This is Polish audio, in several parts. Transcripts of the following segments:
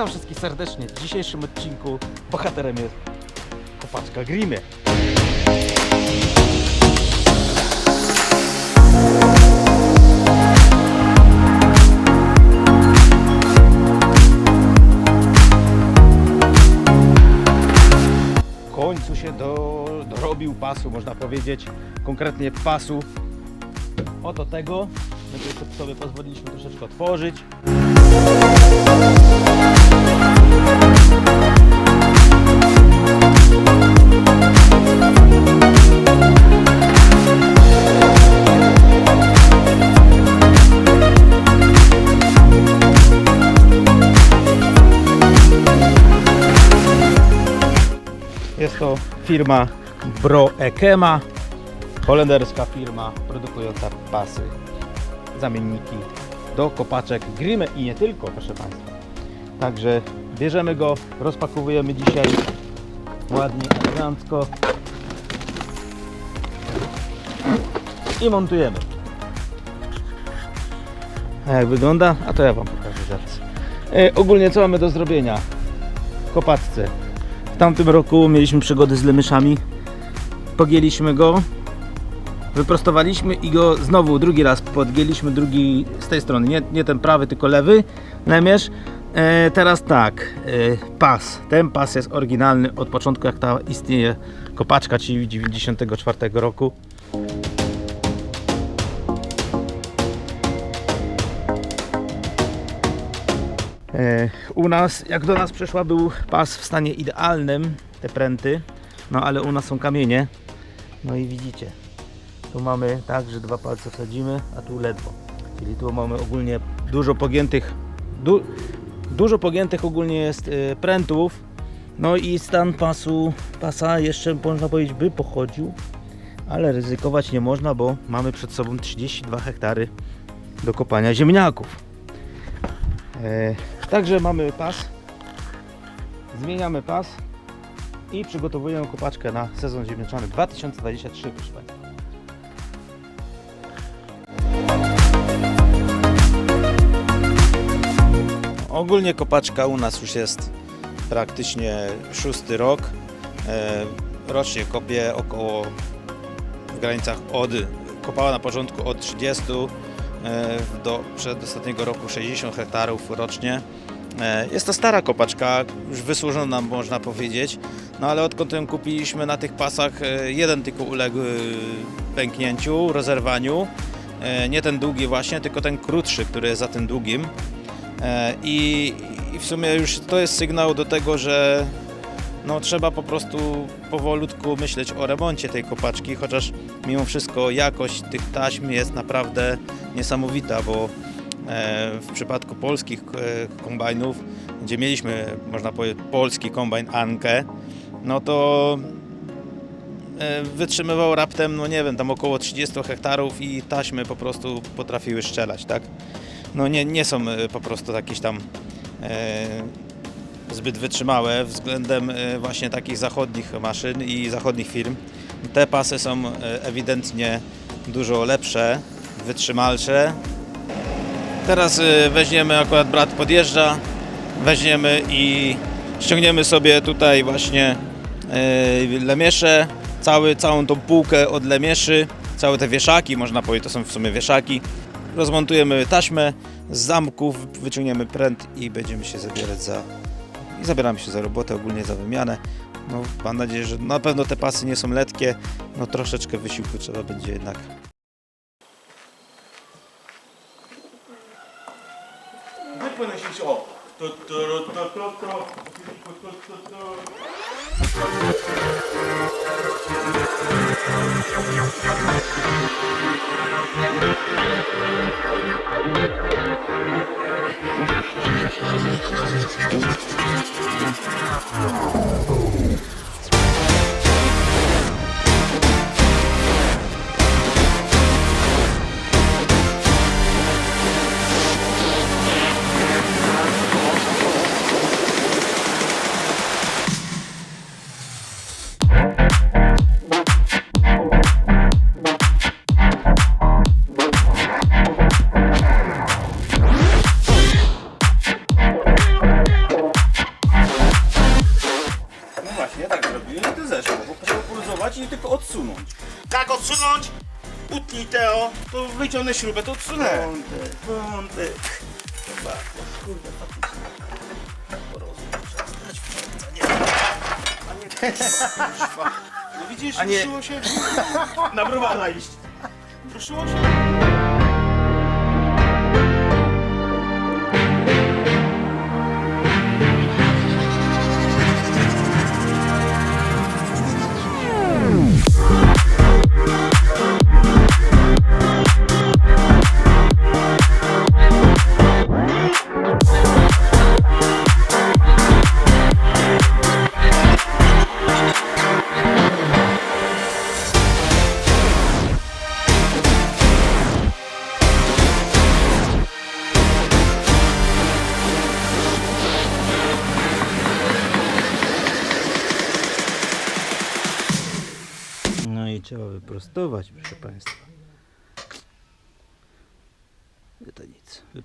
Witam wszystkich serdecznie. W dzisiejszym odcinku bohaterem jest kopaczka Grimie. W końcu się do, dorobił pasu, można powiedzieć. Konkretnie pasu oto tego. Tu sobie pozwoliliśmy troszeczkę otworzyć. Jest to firma Bro Ekema, holenderska firma produkująca pasy, zamienniki do kopaczek Grimme i nie tylko, proszę Państwa. Także bierzemy go, rozpakowujemy dzisiaj ładnie, elegancko i montujemy. A jak wygląda? A to ja Wam pokażę zaraz. E, ogólnie co mamy do zrobienia? W kopaczce. W tamtym roku mieliśmy przygody z lemyszami. Pogięliśmy go, wyprostowaliśmy i go znowu drugi raz podgięliśmy drugi z tej strony, nie, nie ten prawy, tylko lewy lemierz. E, teraz tak, e, pas. Ten pas jest oryginalny od początku jak ta istnieje kopaczka, czyli 94 roku. E, U nas, jak do nas przyszła, był pas w stanie idealnym, te pręty, no ale u nas są kamienie. No i widzicie, tu mamy tak, że dwa palce wsadzimy, a tu ledwo. Czyli tu mamy ogólnie dużo pogiętych, du, dużo pogiętych ogólnie jest e, prętów. No i stan pasu, pasa jeszcze można powiedzieć by pochodził, ale ryzykować nie można, bo mamy przed sobą 32 hektary do kopania ziemniaków. E, Także mamy pas, zmieniamy pas i przygotowujemy kopaczkę na sezon ziemniaczany 2023, proszę Państwa. Ogólnie kopaczka u nas już jest praktycznie szósty rok. E, Rocznie kopię około w granicach od, kopała na początku od 30 e, do przedostatniego roku 60 hektarów rocznie. E, Jest to stara kopaczka, już wysłużona można powiedzieć, no ale odkąd ją kupiliśmy na tych pasach, jeden tylko uległ pęknięciu, rozerwaniu. Nie ten długi właśnie, tylko ten krótszy, który jest za tym długim. E, I, I w sumie już to jest sygnał do tego, że no, trzeba po prostu powolutku myśleć o remoncie tej kopaczki, chociaż mimo wszystko jakość tych taśm jest naprawdę niesamowita, bo e, w przypadku polskich e, kombajnów, gdzie mieliśmy, można powiedzieć, polski kombajn Ankę, no to wytrzymywał raptem, no nie wiem, tam około 30 hektarów i taśmy po prostu potrafiły strzelać, tak? No nie, nie są e, po prostu jakieś tam e, zbyt wytrzymałe względem e, właśnie takich zachodnich maszyn i zachodnich firm. Te pasy są ewidentnie dużo lepsze, wytrzymalsze. Teraz weźmiemy, akurat brat podjeżdża, weźmiemy i ściągniemy sobie tutaj właśnie lemiesze, cały, całą tą półkę od lemieszy, całe te wieszaki, można powiedzieć, to są w sumie wieszaki. Rozmontujemy taśmę z zamków, wyciągniemy pręt i będziemy się zabierać za i zabieramy się za robotę, ogólnie za wymianę. No, mam nadzieję, że na pewno te pasy nie są letkie, no troszeczkę wysiłku trzeba będzie jednak się o. Oh. To wyciągnę śrubę, to odsunę. Wątek, wątek. Chyba, kurde, faktycznie. Porozum, trzeba stać w końcu, nie? A nie, kurwa. No widzisz, A nie- ruszyło się. Na browara iść. Ruszyło się.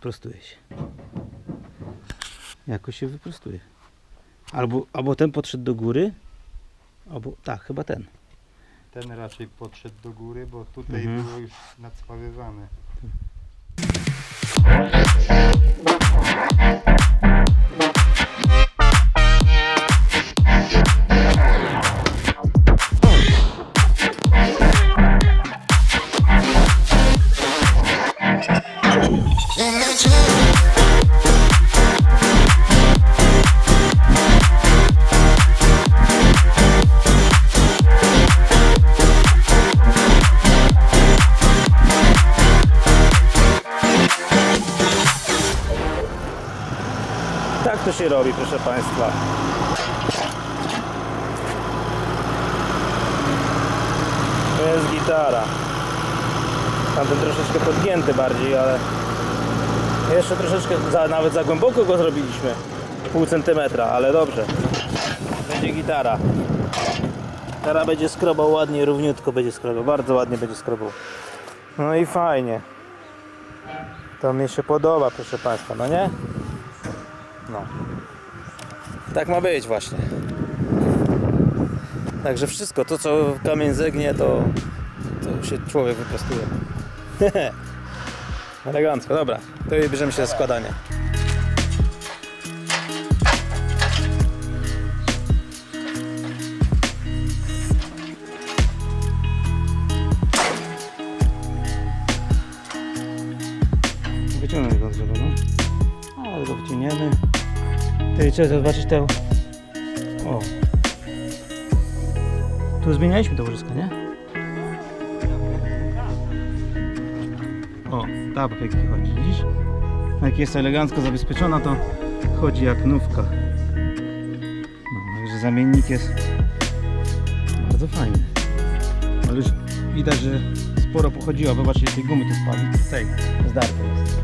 Wyprostuje się. Jakoś się wyprostuje. Albo, albo ten podszedł do góry, albo tak, chyba ten. Ten raczej podszedł do góry, bo tutaj Mhm. było już nadspawywane. Tak to się robi, proszę Państwa. To jest gitara. Tamten troszeczkę podgięty bardziej, ale jeszcze troszeczkę, za, nawet za głęboko go zrobiliśmy. Pół centymetra, ale dobrze. Będzie gitara. Teraz będzie skrobał ładnie, równiutko będzie skrobał. Bardzo ładnie będzie skrobał. No i fajnie. To mi się podoba, proszę Państwa, no nie? No. Tak ma być właśnie. Także wszystko, to co kamień zegnie, to, to się człowiek wyprostuje. Elegancko, dobra. To bierzemy się za składanie. Trzeba zobaczyć tę... O. Tu zmienialiśmy to łożysko, nie? O, ta pięknie chodzi, widzisz? Jak jest elegancko zabezpieczona, to chodzi jak nówka. No, także zamiennik jest bardzo fajny. Ale już widać, że sporo pochodziła. Zobaczcie, tej gumy tu spadły. Tej, zdarte jest.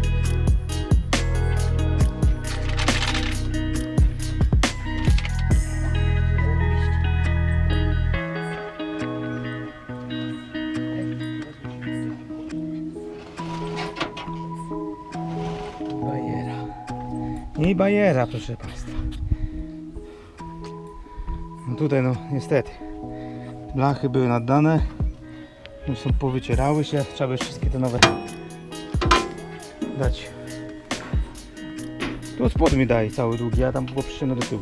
Bajera, proszę Państwa. No tutaj no niestety. Blachy były naddane. Już są powycierały się. Trzeba by wszystkie te nowe dać. Tu od spodu mi daj cały długi, a tam przycięte do tyłu.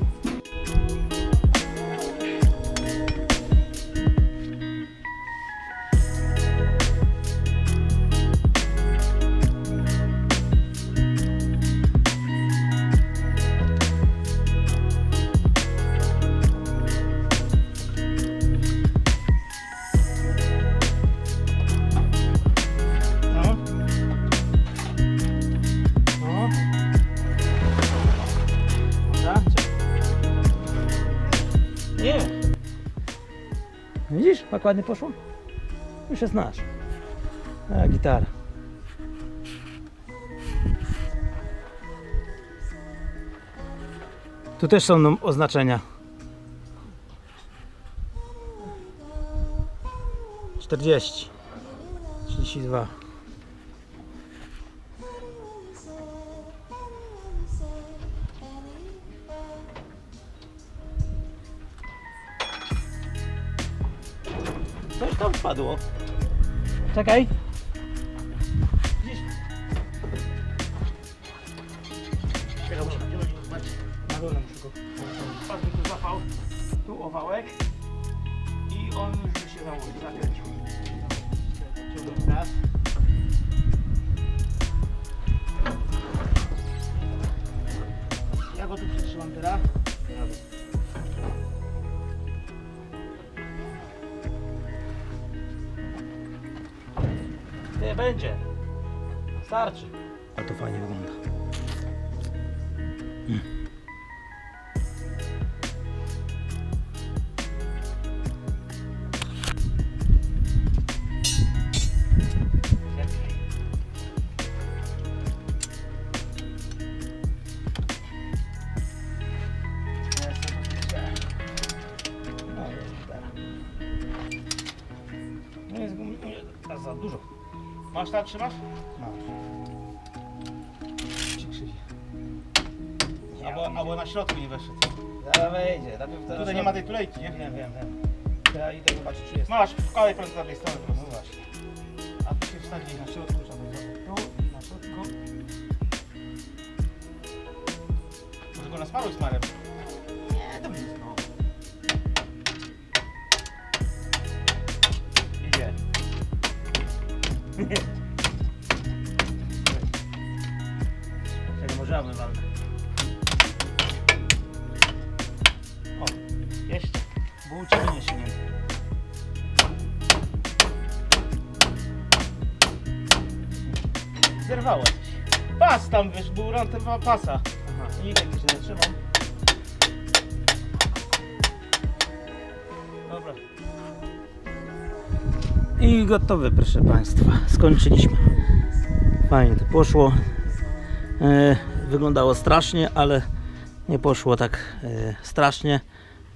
Jak ładnie poszło? Już jest nasz. A, gitara. Tu też są oznaczenia. 40 32 Coś tam wpadło. Będzie. Starczy. A to fajnie wygląda. Nie Masz tak trzymasz? Albo, albo na środku nie weszedł. Zaraz wejdzie, najpierw teraz... Tutaj nie ma tej tulejki, nie? Wiem, wiem, wiem. Ja idę zobaczyć, czy jest. Masz, wkładaj prąd z tej strony No właśnie. A tu się wsadzi na środku, trzeba będzie tu i na środku. Może go nasmaruj smarem. Nie, to będzie no. Idzie. Pas tam wiesz, był tego pasa. Aha, nigdy się nie trzymam. Dobra. I gotowe, proszę Państwa. Skończyliśmy. Fajnie to poszło. E, wyglądało strasznie, ale nie poszło tak e, strasznie.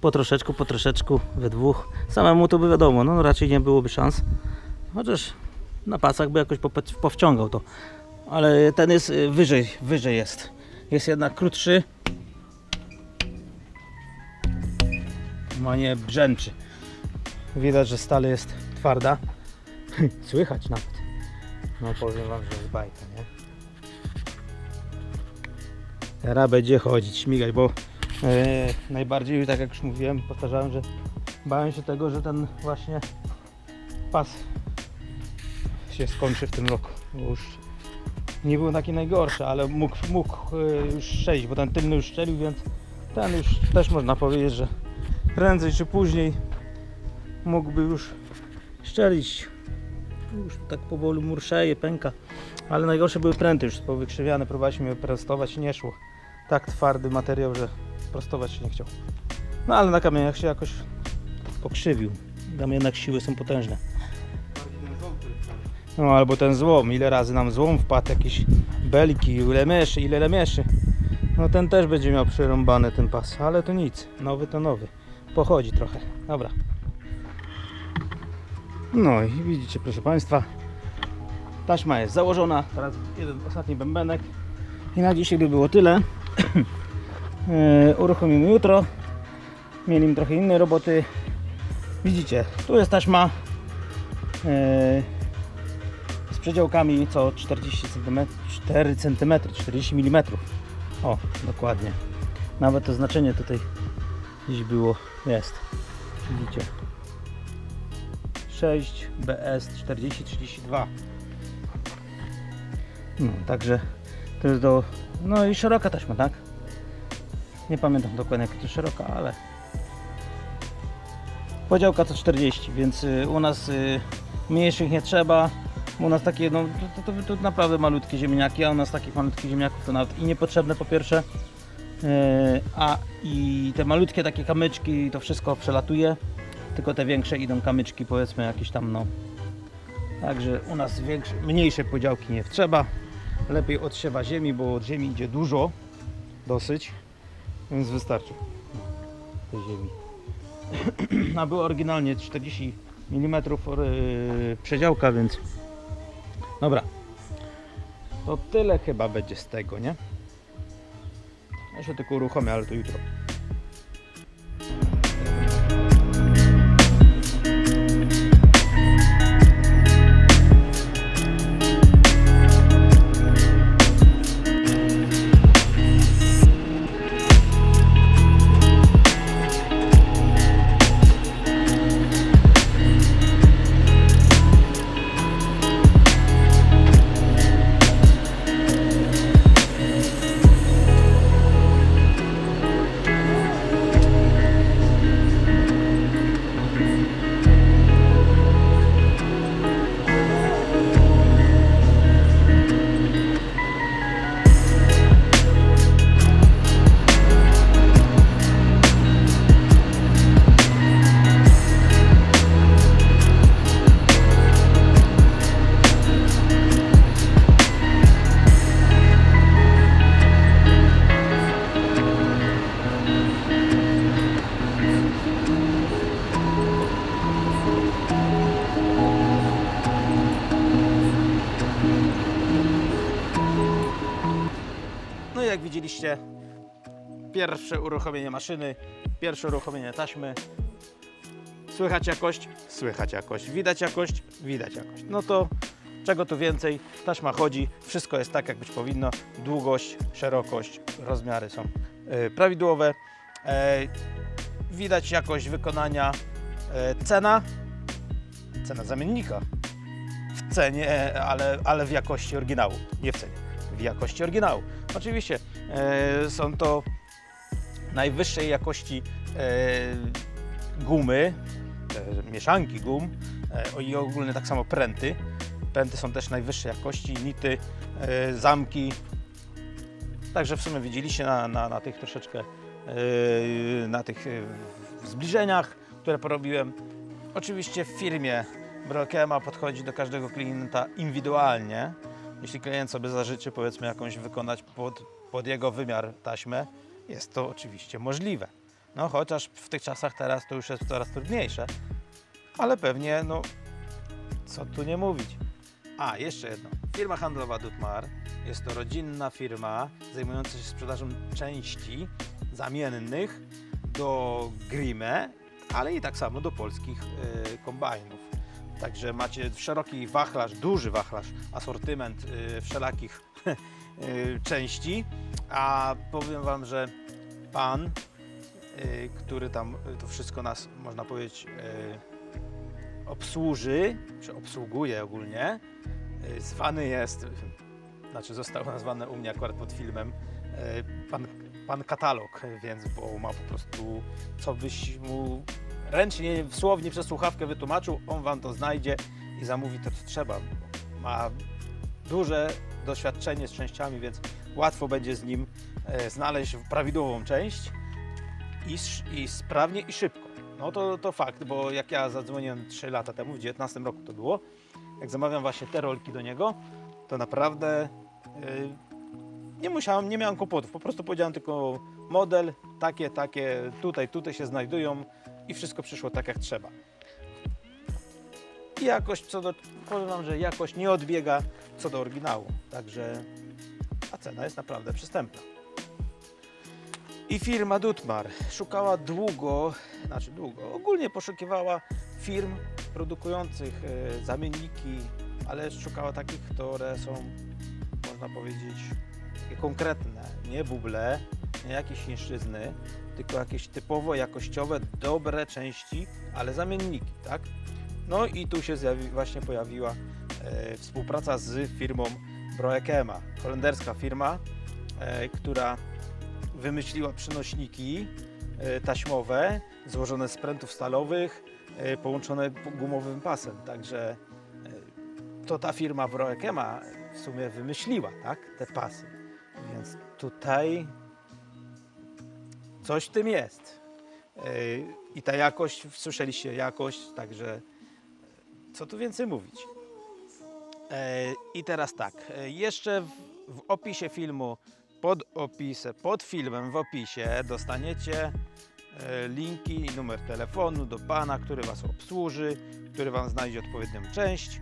Po troszeczku, po troszeczku, we dwóch. Samemu to by wiadomo, no raczej nie byłoby szans. Chociaż na pasach by jakoś powciągał to. Ale ten jest e, wyżej, wyżej jest. Jest jednak krótszy. No nie brzęczy. Widać, że stal jest twarda. Słychać nawet. No powiem wam, że jest bajka, nie? Teraz będzie chodzić, śmigać, bo e, najbardziej, tak jak już mówiłem, powtarzałem, że bałem się tego, że ten właśnie pas się skończy w tym roku. Bo już nie był taki najgorszy, ale mógł, mógł e, już strzelić, bo ten tylny już strzelił, więc ten już też można powiedzieć, że prędzej czy później mógłby już szczelić. Już tak powoli murszeje, pęka. Ale najgorsze były pręty już powykrzywiane. Próbowaliśmy je prostować, nie szło. Tak twardy materiał, że prostować się nie chciał. No ale na kamieniach się jakoś pokrzywił. Tam jednak siły są potężne. No albo ten złom, ile razy nam złom wpadł, jakieś belki, ile meszy, ile lemeszy. No ten też będzie miał przerąbany ten pas, ale to nic. Nowy to nowy. Pochodzi trochę. Dobra. No i widzicie proszę Państwa. Taśma jest założona. Teraz jeden ostatni bębenek. I na dzisiaj by było tyle. E, Uruchomimy jutro. Mieli trochę innej roboty. Widzicie, tu jest taśma. Przedziałkami co 40 cm, 4 cm, 40 mm. O, dokładnie. Nawet to znaczenie tutaj gdzieś było, jest. Widzicie. 6 BS 4032. No, także to jest do. No i szeroka taśma, tak? Nie pamiętam dokładnie jaka to szeroka, ale podziałka to 40, więc y, u nas y, mniejszych nie trzeba. U nas takie, no to, to, to, to naprawdę malutkie ziemniaki, a u nas takich malutkich ziemniaków to nawet i niepotrzebne po pierwsze, yy, a i te malutkie takie kamyczki to wszystko przelatuje, tylko te większe idą kamyczki powiedzmy jakieś tam no. Także u nas większe, mniejsze podziałki nie trzeba. Lepiej odsiewa ziemi, bo od ziemi idzie dużo, dosyć, więc wystarczy tej ziemi. A było oryginalnie 40 mm yy, przedziałka, więc Dobra. To tyle chyba będzie z tego, nie? Ja się tylko uruchomię, ale to jutro. Pierwsze uruchomienie maszyny, pierwsze uruchomienie taśmy. Słychać jakość? Słychać jakość. Widać jakość? Widać jakość. No to czego tu więcej? Taśma chodzi, wszystko jest tak jak być powinno. Długość, szerokość, rozmiary są e, prawidłowe. E, widać jakość wykonania. E, cena? Cena zamiennika. W cenie, ale, ale w jakości oryginału. Nie w cenie, w jakości oryginału. Oczywiście są to najwyższej jakości e, gumy, e, mieszanki gum e, i ogólnie tak samo pręty. Pręty są też najwyższej jakości, nity, zamki. Także w sumie widzieliście na, na, na tych troszeczkę na tych zbliżeniach, które porobiłem. Oczywiście w firmie Brokema podchodzi do każdego klienta indywidualnie. Jeśli klient sobie zażyczy powiedzmy jakąś wykonać pod, pod jego wymiar taśmę, jest to oczywiście możliwe. No chociaż w tych czasach teraz to już jest coraz trudniejsze, ale pewnie no co tu nie mówić. A, jeszcze jedno. Firma handlowa Dutmar jest to rodzinna firma zajmująca się sprzedażą części zamiennych do Grime, ale i tak samo do polskich y, kombajnów. Także macie szeroki wachlarz, duży wachlarz, asortyment y, wszelakich części, a powiem Wam, że pan, y, który tam y, to wszystko nas, można powiedzieć, y, obsłuży, czy obsługuje ogólnie, y, zwany jest, znaczy został nazwany u mnie akurat pod filmem, y, pan, pan katalog, więc bo ma po prostu, co byś mu ręcznie, słownie przez słuchawkę wytłumaczył, on Wam to znajdzie i zamówi to, co trzeba. Ma duże doświadczenie z częściami, więc łatwo będzie z nim e, znaleźć prawidłową część i, i sprawnie i szybko. No to, to fakt, bo jak ja zadzwoniłem 3 lata temu, w 19 roku to było, jak zamawiam właśnie te rolki do niego, to naprawdę e, nie musiałem, nie miałem kłopotów. Po prostu powiedziałem tylko model, takie, takie, tutaj, tutaj się znajdują i wszystko przyszło tak jak trzeba. I jakość co do, powiem Wam, że jakość nie odbiega co do oryginału, także a cena jest naprawdę przystępna. I firma Dutmar szukała długo, znaczy długo, ogólnie poszukiwała firm produkujących e, zamienniki, ale szukała takich, które są, można powiedzieć, konkretne, nie buble, nie jakieś chińszczyzny, tylko jakieś typowo jakościowe, dobre części, ale zamienniki, tak? No i tu się zjawi, właśnie pojawiła współpraca z firmą Broekema, holenderska firma, e, która wymyśliła przynośniki e, taśmowe złożone z prętów stalowych, e, połączone gumowym pasem. Także e, to ta firma Broekema w sumie wymyśliła tak, te pasy. Więc tutaj coś w tym jest. E, I ta jakość, słyszeliście jakość, także co tu więcej mówić. E, I teraz tak, e, jeszcze w, w opisie filmu, pod opisem, pod filmem w opisie dostaniecie e, linki i numer telefonu do pana, który Was obsłuży, który Wam znajdzie odpowiednią część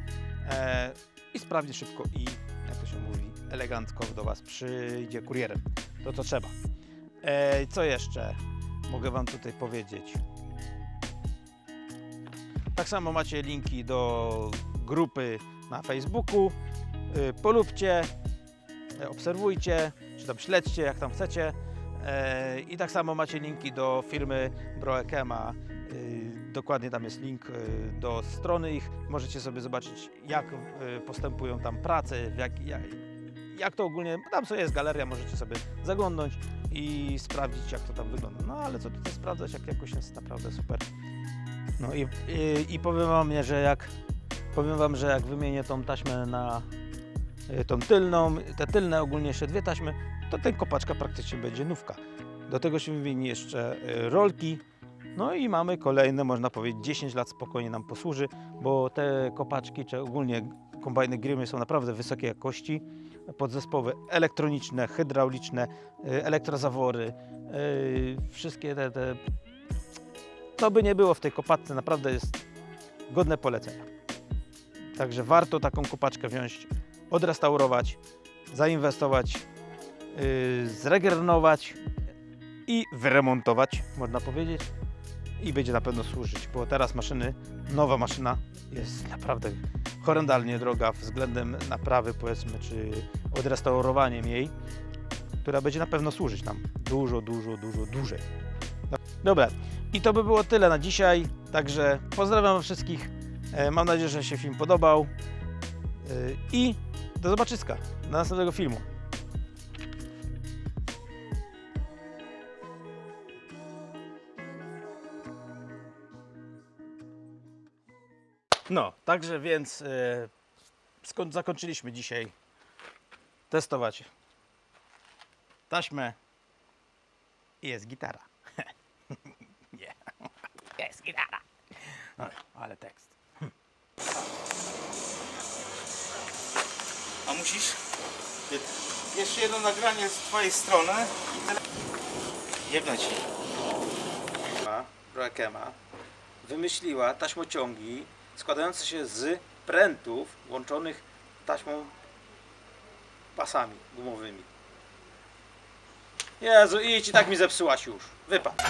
i sprawdzi szybko i, jak to się mówi, elegancko do Was przyjdzie kurierem. To co trzeba. Co jeszcze mogę Wam tutaj powiedzieć? Tak samo macie linki do grupy na Facebooku. Y, Polubcie, y, obserwujcie, czy tam śledźcie jak tam chcecie. E, I tak samo macie linki do firmy Broekema. Y, Dokładnie tam jest link y, do strony ich. Możecie sobie zobaczyć jak y, postępują tam prace, jak, jak, jak to ogólnie, tam sobie jest galeria, możecie sobie zaglądnąć i sprawdzić jak to tam wygląda. No ale co tutaj sprawdzać, jak jakoś jest naprawdę super. No i, i, i powiem wam, że jak powiem wam, że jak wymienię tą taśmę na y, tą tylną, te tylne ogólnie jeszcze dwie taśmy, to ten kopaczka praktycznie będzie nówka. Do tego się wymieni jeszcze y, rolki. No i mamy kolejne, można powiedzieć, 10 lat spokojnie nam posłuży, bo te kopaczki, czy ogólnie kombajny Grimy są naprawdę wysokiej jakości. Podzespoły elektroniczne, hydrauliczne, y, elektrozawory, wszystkie te, te co by nie było w tej kopatce, naprawdę jest godne polecenia. Także warto taką kopaczkę wziąć, odrestaurować, zainwestować yy, zregenerować i wyremontować, można powiedzieć. I będzie na pewno służyć, bo teraz maszyny, nowa maszyna jest naprawdę horrendalnie droga względem naprawy, powiedzmy, czy odrestaurowaniem jej, która będzie na pewno służyć nam dużo, dużo, dużo dłużej. Dobra, i to by było tyle na dzisiaj. Także pozdrawiam wszystkich. E, Mam nadzieję, że się film podobał. E, I do zobaczyska do następnego filmu. No, także więc e, skąd zakończyliśmy dzisiaj testować taśmę i jest gitara. A musisz? Jeszcze jedno nagranie z twojej strony. Jedno ci. Broekema wymyśliła taśmociągi składające się z prętów łączonych taśmą pasami gumowymi. Jezu, idź i tak mi zepsułaś już. Wypad.